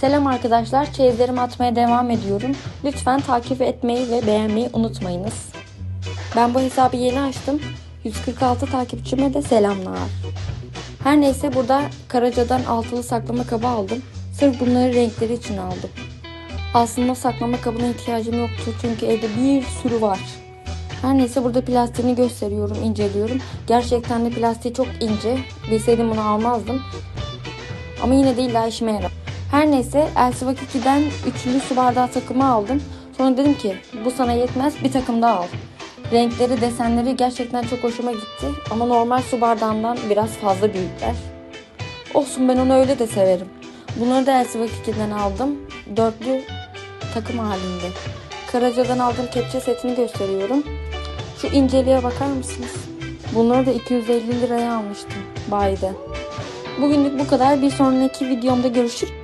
Selam arkadaşlar, çeyizlerimi atmaya devam ediyorum. Lütfen takip etmeyi ve beğenmeyi unutmayınız. Ben bu hesabı yeni açtım. 146 takipçime de selamlar. Her neyse burada Karaca'dan altılı saklama kabı aldım. Sırf bunları renkleri için aldım. Aslında saklama kabına ihtiyacım yoktu çünkü evde bir sürü var. Her neyse burada plastiğini gösteriyorum, inceliyorum. Gerçekten de plastiği çok ince. Bilseydim bunu almazdım. Ama yine de illa işime yarar. Her neyse Elsivak 2'den üçlü su bardağı takımı aldım. Sonra dedim ki bu sana yetmez bir takım daha al. Renkleri, desenleri gerçekten çok hoşuma gitti. Ama normal su bardağından biraz fazla büyükler. Olsun ben onu öyle de severim. Bunları da Elsivak 2'den aldım. Dörtlü takım halinde. Karaca'dan aldığım kepçe setini gösteriyorum. Şu inceliğe bakar mısınız? Bunları da 250 liraya almıştım bayide. Bugünlük bu kadar. Bir sonraki videomda görüşürüz.